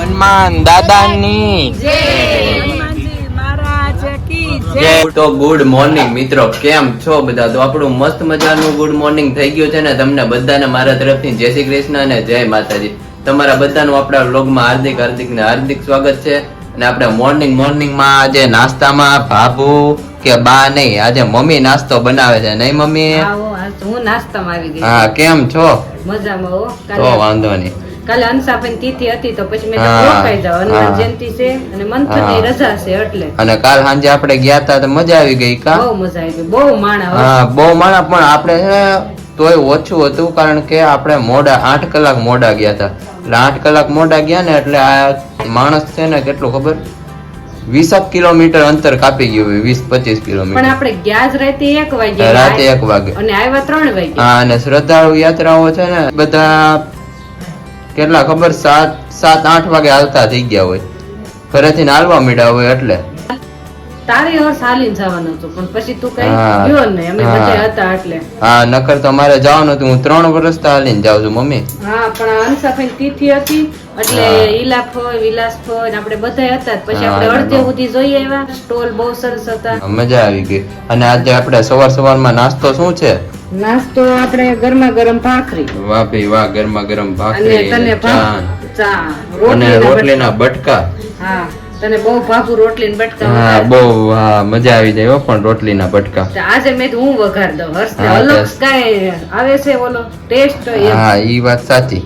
હનુમાન દાદાની. તો good morning મિત્રો કેમ છો બધા? તો આપણું મસ્ત મજાનું ગુડ મોર્નિંગ થઈ ગયું છે ને તમને બધાને મારા તરફથી જય શ્રી કૃષ્ણ અને જય માતાજી. તમારા બધાનું આપણા વ્લોગમાં હાર્દિક હાર્દિક ને હાર્દિક સ્વાગત છે. અને આપણે મોર્નિંગ મોર્નિંગમાં આજે નાસ્તામાં ભાભુ કે બા નહીં આજે મમ્મી નાસ્તો બનાવે છે. નહીં મમ્મી? હું નાસ્તામાં આવી ગઈ હા કેમ છો? મજામાં તો વાંધો નહીં. કાલે અંશાબેન તિથિ હતી તો પછી મેં રોકાઈ જાવ હનુમાન જયંતિ છે અને મંથનની. રજા છે એટલે. અને કાલ સાંજે આપણે ગયા હતા તો મજા આવી ગઈ કા? બહુ મજા આવી ગઈ બહુ માણા હા બહુ માણા પણ આપણે છે તોય ઓછું હતું કારણ કે આપણે મોડા આઠ કલાક મોડા ગયા હતા એટલે આઠ કલાક મોડા ગયા ને એટલે આ માણસ છે ને કેટલું ખબર? વીસક કિલોમીટર અંતર કાપી ગયું હોય વીસ પચીસ પણ કિલોમીટર આપણે ગયા જ રાતે એક વાગે રાતે એક વાગે. અને આવ્યા ત્રણ વાગે હા અને શ્રદ્ધાળુ યાત્રાઓ છે ને બધા કેટલા ખબર સાત સાત આઠ વાગે હાલતા થઈ ગયા હોય. ઘરેથી હાલવા મીડા હોય એટલે. તારે હર્ષ હાલીને જવાનું હતું પણ પછી તું કઈ ગયો નહીં. અમે બધા હતા એટલે. હા નકર તો મારે જવાનું હતું. હું ત્રણ વર્ષ તો હાલીને જાઉં છું મમ્મી. હા પણ અંશાબેન તિથિ હતી એટલે હા. હોય વિલાસ હોય આપણે બધા હતા. પછી આપણે અડધે સુધી જોઈએ એવા સ્ટોલ બહુ સરસ હતા. મજા આવી ગઈ. અને આજે આપણે સવાર સવારમાં નાસ્તો શું છે? નાસ્તો આપણે ગરમા ગરમ ભાખરી. વાહ ભાઈ વાહ ગરમા ગરમ ભાખરી અને તને ચા અને રોટલીના બટકા. હા તને બહુ ભાખું રોટલી ને બટકા હા બહુ હા મજા આવી જાય પણ રોટલીના બટકા. આજે મેં હું વઘાર દઉં. હર્ષ અલગ ટેસ્ટ. આવે છે ઓલો? ટેસ્ટ હા ઈ વાત સાચી.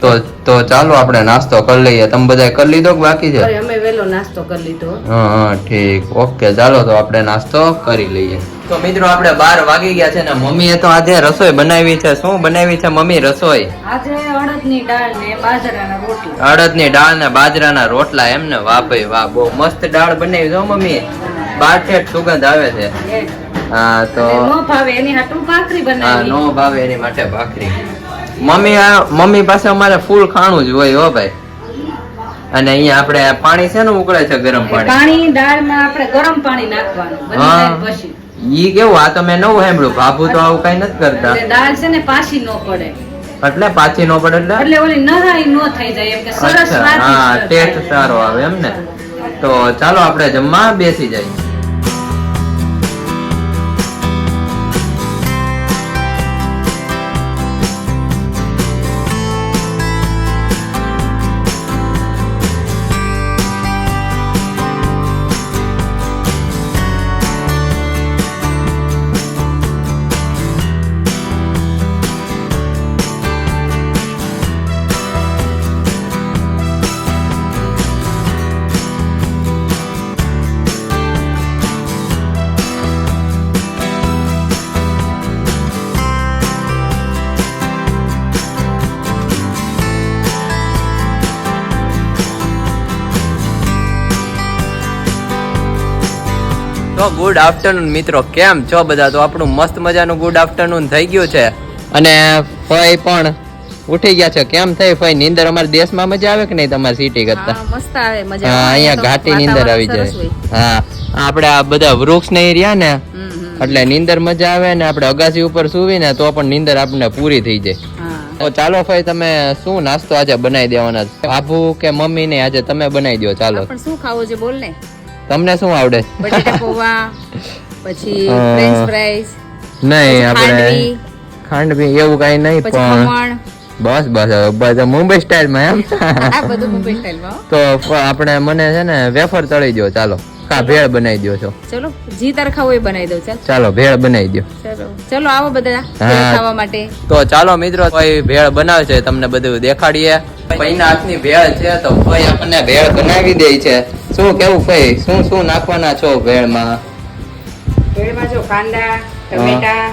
તો તો ચાલો આપણે નાસ્તો કરી લઈએ. તમે બધા કરી લીધો કે બાકી છે? અમે વેલો નાસ્તો કરી લીધો. હા હા ઠીક. ઓકે ચાલો તો આપણે નાસ્તો કરી લઈએ. તો મિત્રો આપણે બાર વાગી ગયા છે ને મમ્મીએ તો આજે રસોઈ બનાવી છે. શું બનાવી છે મમ્મી રસોઈ? આજે અડદની દાળ ને બાજરાના રોટલા. અડદની દાળ ને બાજરાના રોટલા એમ ને? વાહ ભાઈ વાહ. બહુ મસ્ત દાળ બનાવી છો મમ્મી. બાર સુગંધ આવે છે. હા તો નો ભાવે એની હાટું ભાખરી હા બનાવી. નો ભાવે એની માટે ભાખરી. મમ્મી મમ્મી પાસે અમારે ફૂલ ખાણું જ હોય હો ભાઈ. અને અહીંયા આપણે પાણી છે ને ઉકળે છે ગરમ પાણી. પાણી દાળમાં આપણે ગરમ પાણી નાખવાનું હા. પછી. ઈ કેવું આ તો મેં નવું સાંભળ્યું ભાભુ તો આવું કઈ નથી કરતા. દાળ છે ને પાછી ન પડે. એટલે પાછી નો પડે એટલે? એટલે ઓલી નરાઈ ન થઈ જાય એમ કે સરસ હા ટેસ્ટ સારો આવે એમ ને. તો ચાલો આપણે જમવા બેસી જઈએ. તો ગુડ આફ્ટરનૂન મિત્રો કેમ છો બધા? તો આપણું મસ્ત મજાનું ગુડ આફ્ટરનૂન થઈ ગયું છે. અને ફઈ પણ ઉઠી ગયા છે. કેમ થઈ ફઈ? નીંદર અમારા દેશમાં મજા આવે કે નહીં તમારી સિટી કરતા? મસ્ત આવે મજા હા. અહીંયા ઘાટી નીંદર આવી જાય. હા આપણે આ બધા વૃક્ષ નહીં રહ્યા ને. એટલે નીંદર મજા આવે ને આપણે અગાસી ઉપર સુવી ને તો પણ નીંદર આપણને પૂરી થઈ જાય. તો ચાલો ભાઈ તમે શું નાસ્તો આજે બનાવી દેવાના છે? કે મમ્મી ને આજે તમે બનાવી દો ચાલો. પણ શું ખાવો છે બોલ ને? તમને શું આવડે? બટેટા પૌવા પછી ફ્રેન્ચ નહીં આપણે ખાંડવી એવું કઈ નહીં પણ બસ બસ બધા મુંબઈ સ્ટાઇલમાં એમ. બધું મુંબઈ સ્ટાઇલમાં તો આપણે મને છે ને વેફર તળી દો ચાલો. કા ભેળ બનાવી દો છો ચલો જી તાર ખાવું એ બનાવી દઉં ચાલ. ચાલો ભેળ બનાવી દો ચલો ચલો આવો બધા ખાવા માટે. તો ચાલો મિત્રો કોઈ ભેળ બનાવે છે તમને બધું દેખાડીએ. ફઈના હાથની ભેળ છે તો ભાઈ આપણને ભેળ બનાવી દે છે. શું કેવું ફઈ શું શું નાખવાના છો ભેળમાં ભેળમાં જો કાંદા ટમેટા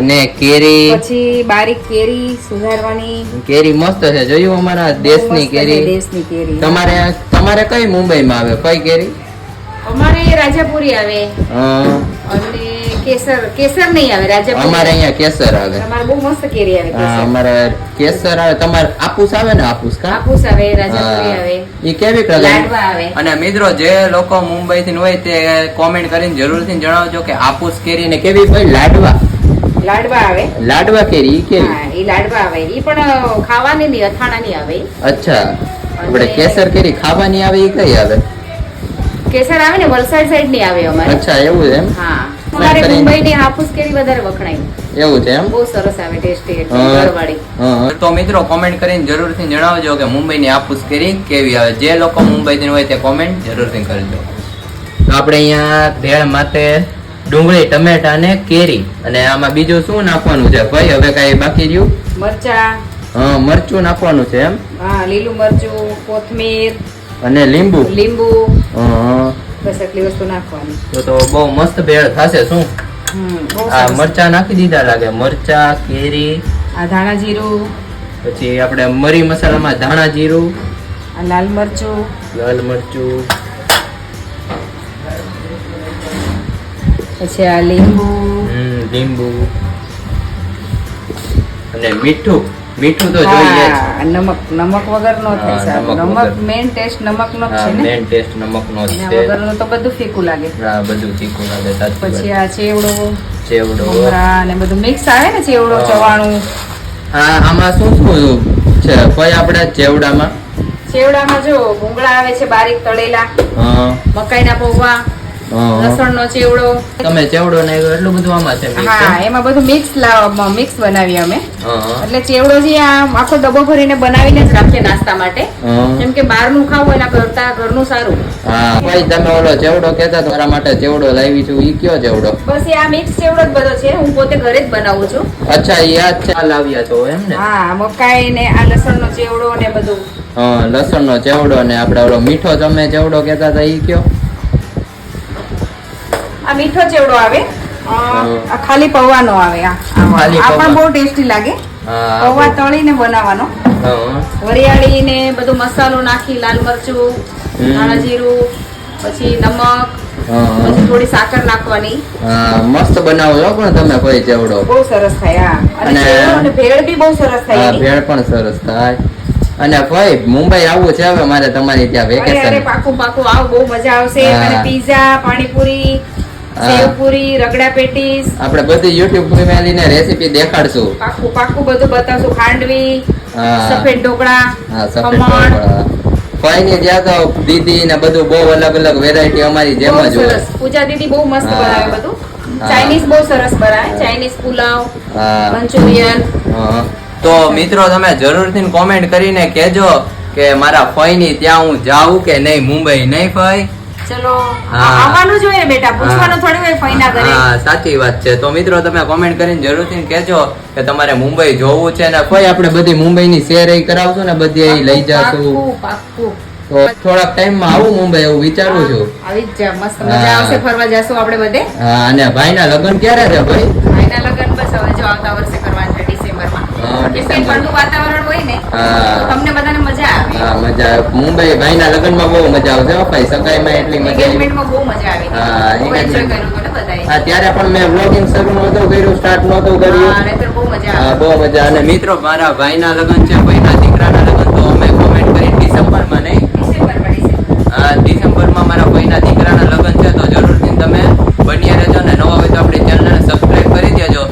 અને કેરી? પછી બારીક કેરી સુધારવાની. કેરી મસ્ત છે. જોયું અમારા દેશની કેરી? દેશની કેરી. તમારે તમારે કઈ મુંબઈમાં આવે? કઈ કેરી? અમારે રાજાપુરી આવે. અને કેસર કેસર નહીં આવે રાજાપુરી. અમારે અહીંયા કેસર આવે. અમારે બહુ મસ્ત કેરી આવે અમારે કેસર આવે. તમારે આपूસ આવે ને આपूસ કા? હાફૂસ આવે રાજાપુરી આવે. એ કેવી પ્રકાર લાડવા આવે. અને મિત્રો જે લોકો મુંબઈ થી હોય તે કોમેન્ટ કરીને જરૂરથી જણાવજો કે આપુસ કેરી ને કેવી ભાઈ લાડવા? લાડવા આવે. લાડવા કેરી કેરી એ લાડવા આવે. એ પણ ખાવાની નહીં અથાણાની આવે. અચ્છા. આપણે કેસર કેરી ખાવાની આવે એ કઈ આવે? કેસર આવે ને વલસાડ સાઈડની આવે અમારે. અચ્છા એવું છે એમ? હા. અમારે મુંબઈ ની હાફૂસ કેરી વધારે વખણાય. એવું છે એમ? બહુ સરસ આવે ટેસ્ટી હા. તો મિત્રો કોમેન્ટ કરીને જરૂરથી જણાવજો કે મુંબઈની આપૂસ કેરી કેવી આવે. જે લોકો મુંબઈથી હોય તે કોમેન્ટ જરૂરથી કરજો. તો આપણે અહીંયા ભેળ માથે ડુંગળી ટમેટા ને કેરી. અને આમાં બીજું શું નાખવાનું છે? ભાઈ હવે કઈ બાકી રહ્યું? મરચા. હા મરચું નાખવાનું છે એમ? હા લીલું મરચું કોથમીર. અને લીંબુ? લીંબુ. હા. બસ આટલી વસ્તુ નાખવાની. તો તો બહુ મસ્ત ભેળ થશે શું? આ મરચા નાખી દીધા લાગે. મરચા કેરી. આ ધાણા જીરું. પછી આપણે મરી મસાલામાં ધાણા જીરું. આ લાલ મરચું. લાલ મરચું. પછી આ લીંબુ. લીંબુ. અને મીઠું. મીઠું તો જોઈએ નમક નમક વગર નો થાય સારું નમક વગર. ટેસ્ટ નમક નો છે ને? મેન ટેસ્ટ નમક નો છે. વગર નો તો બધું ફીકું લાગે. હા બધું ફીકું લાગે સાચી પછી આ ચેવડો ચેવડો. હા ને બધું મિક્સ આવે ને ચેવડો ચવાણું? હા આમાં શું શું છે? કોઈ આપણે ચેવડામાં? ચેવડામાં જો ભૂંગળા આવે છે બારીક તળેલા મકાઈના પૌવા. લસણનો ચેવડો. તમે ચેવડો ને એટલું બધું આમાં છે હા એમાં બધું મિક્સ મિક્સ બનાવીએ અમે. એટલે ચેવડો જે આ આખો ડબ્બો ભરીને બનાવીને જ રાખીએ નાસ્તા માટે. કેમ કે બહારનું ખાવું એના કરતા ઘરનું સારું. હા ભાઈ તમે ઓલો ચેવડો કહેતા તમારા માટે ચેવડો લાવી છું ઈ કયો ચેવડો? બસ આ મિક્સ ચેવડો જ બધો છે હું પોતે ઘરે જ બનાવું છું. અચ્છા યાદ છે લાવ્યા છો એમ ને? હા મકાઈ ને આ લસણનો ચેવડો ને બધું. હા લસણનો ચેવડો ને આપણે ઓલો મીઠો તમે ચેવડો કહેતા હતા ઈ કયો? આ મીઠો ચેવડો આવે? આ ખાલી પૌવાનો આવે આ. આ પણ બહુ ટેસ્ટી લાગે. પૌવા તળીને બનાવવાનો. વરિયાળી ને બધું મસાલો નાખી લાલ મરચું ધાણા જીરું પછી નમક પછી થોડી સાકર નાખવાની. મસ્ત બનાવો છો પણ તમે કોઈ ચેવડો. બહુ સરસ થાય હા. અને ભેળ બી બહુ સરસ થાય ભેળ પણ સરસ થાય. અને ભાઈ મુંબઈ આવવું છે હવે મારે તમારી ત્યાં વેકેશન પાકું પાકું આવ બહુ મજા આવશે. અને પીઝા પાણીપુરી. સેવપુરી રગડા પેટીસ. આપણે બધી યુટ્યુબ ફેમિલીને રેસીપી દેખાડશું. પાકું પાકું બધું બતાવશું. ખાંડવી સફેદ ઢોકળા હા સફેદ ઢોકળા. ભાઈ જ્યાં તો દીદી ને બધું બહુ અલગ અલગ વેરાયટી અમારી જેમ જ હોય. પૂજા દીદી બહુ મસ્ત બનાવે બધું. ચાઇનીઝ બહુ સરસ બનાવે. Chinese pulao Manchurian. તો મિત્રો તમે જરૂરથી કોમેન્ટ કરીને કહેજો કે મારા ફઈ ની ત્યાં હું જાઉં કે નહીં મુંબઈ નહીં ફઈ ચલો આવવાનું જોઈએ બેટા પૂછવાનું થોડી હોય ફઈના ઘરે હા સાચી વાત છે. તો મિત્રો તમે કોમેન્ટ કરીને જરૂરથી કહેજો કે તમારે મુંબઈ જોવું છે ને કોઈ આપણે બધી મુંબઈની શેર એ કરાવશું ને બધી લઈ જશું. પાક્કું. તો થોડાક ટાઈમમાં આવું મુંબઈ એવું વિચારું છું. આવી જ મસ્ત મજા આવશે ફરવા જશું આપણે બધે. હા અને ભાઈ ના લગ્ન ક્યારે છે ભાઈ? ભાઈના લગ્ન બસ મજા આવે. મુંબઈ ભાઈ ના લગ્નમાં બહુ મજા આવશે હો ભાઈ. સગાઈ માં એટલી મજા આવી. બહુ મજા આવી. હા, હા ત્યારે પણ મેં વ્લોગિંગ શરૂ નહોતું કર્યું સ્ટાર્ટ નહોતું કર્યું. હા બહુ મજા અને મિત્રો મારા ભાઈના લગ્ન છે ભાઈના દીકરાના લગ્ન તો અમે કોમેન્ટ કરી ડિસેમ્બરમાં નહીં? હા ડિસેમ્બરમાં મારા ભાઈના દીકરાના લગ્ન છે તો જરૂરથી તમે બન્યા રહેજો ને નવા હોય તો આપણી ચેનલને સબસ્ક્રાઈબ કરી દેજો.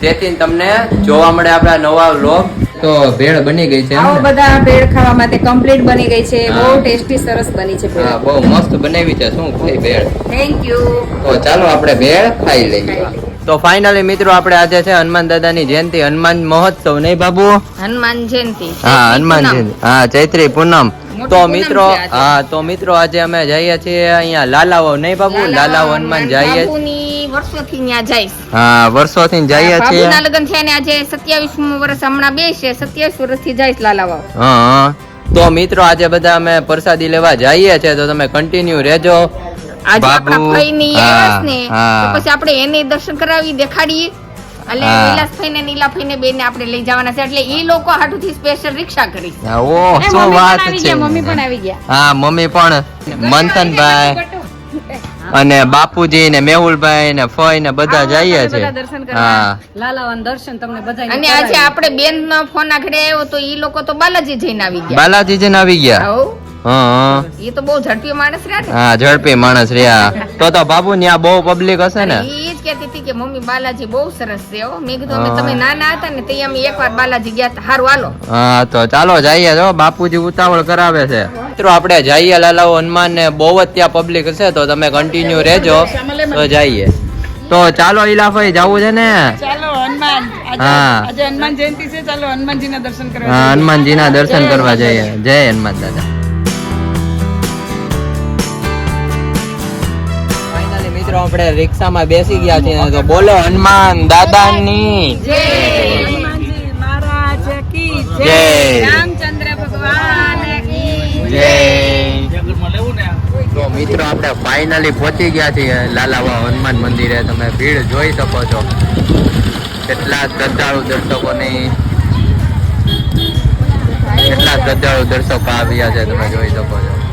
તેથી તમને જોવા મળે આપણા નવા વ્લોગ તો ભેળ બની ગઈ છે આવો બધા ભેળ ખાવા માટે કમ્પ્લીટ બની ગઈ છે. બહુ ટેસ્ટી સરસ બની છે હા બહુ મસ્ત બનાવી છે. શું ભાઈ ભેળ? થેન્ક યુ તો ચાલો આપણે ભેળ ખાઈ લઈએ. તો ફાઇનલી મિત્રો આપણે આજે છે હનુમાન દાદાની જયંતિ હનુમાન મહોત્સવ નહીં બાબુ? હનુમાન જયંતિ. હા હનુમાન જયંતિ. હા ચૈત્રી પૂનમ. તો મિત્રો હા તો મિત્રો આજે અમે જઈએ છીએ અહીંયા લાલાવો નહીં બાબુ? લાલાવો હનુમાન જઈએ છીએ. વર્ષોથી ત્યાં જઈશ હા વર્ષોથી જઈએ છે બાબુના લગ્ન થયા ને આજે સત્યાવીસમું વર્ષ હમણાં બે છે સત્યાવીસ વર્ષથી જઈશ લાલાવા હા હા. તો મિત્રો આજે બધા અમે પ્રસાદી લેવા જઈએ છે તો તમે કન્ટિન્યુ રહેજો. આજે આપણા ભાઈ ની હા, આવ્યા ને તો પછી આપણે એને દર્શન કરાવી દેખાડીએ. એટલે. વિલાસભાઈ ને નીલાભાઈ ને બેન આપણે લઈ જવાના છે એટલે ઈ લોકો હાટુથી સ્પેશિયલ રિક્ષા કરી શું વાત છે. મમ્મી પણ આવી ગયા. હા મમ્મી પણ મંથનભાઈ. અને બાપુજી ને મેહુલભાઈ ને ફઈ ને બધા જઈએ છે. હા. લાલાવાન દર્શન તમને અને આજે આપણે બેન નો ફોન આખડે આવ્યો તો ઈ લોકો તો બાલાજી જઈને આવી ગયા. બાલાજી જઈને આવી ગયા? હા તો બહુ ઝડપી માણસ રહ્યા હા ઝડપી માણસ રહ્યા. તો તો બાબુ ત્યાં બહુ પબ્લિક હશે ને? ઈ જ કહેતી હતી કે મમ્મી બાલાજી બહુ સરસ છે હો. મેં કીધું અમે તમે નાના હતા ને તે અમે એકવાર બાલાજી ગયા હતા. હારું હાલો. હા તો ચાલો જઈએ જો. બાપુજી ઉતાવળ કરાવે છે. મિત્રો આપણે જઈએ લાલાઓ હનુમાન ને બહુ જ ત્યાં પબ્લિક હશે તો તમે કન્ટિન્યુ રહેજો. તો જઈએ. તો ચાલો ઈલાફાઈ જવું છે ને? ચાલો હનુમાન. હા. આજે હનુમાન જયંતિ છે ચાલો હનુમાનજીના દર્શન કરવા હા હનુમાનજીના દર્શન કરવા જઈએ. જય હનુમાન દાદા. ફાઇનલી મિત્રો આપણે રિક્ષામાં બેસી ગયા છીએ. તો બોલો હનુમાન દાદાની. હનુમાનજી મહારાજ કી જય. તો મિત્રો, આપણે ફાઇનલી પહોંચી ગયા છીએ લાલાવા હનુમાન મંદિરે. તમે ભીડ જોઈ શકો છો. કેટલા શ્રદ્ધાળુ દર્શકોની, કેટલા શ્રદ્ધાળુ દર્શકો આવ્યા છે, તમે જોઈ શકો છો.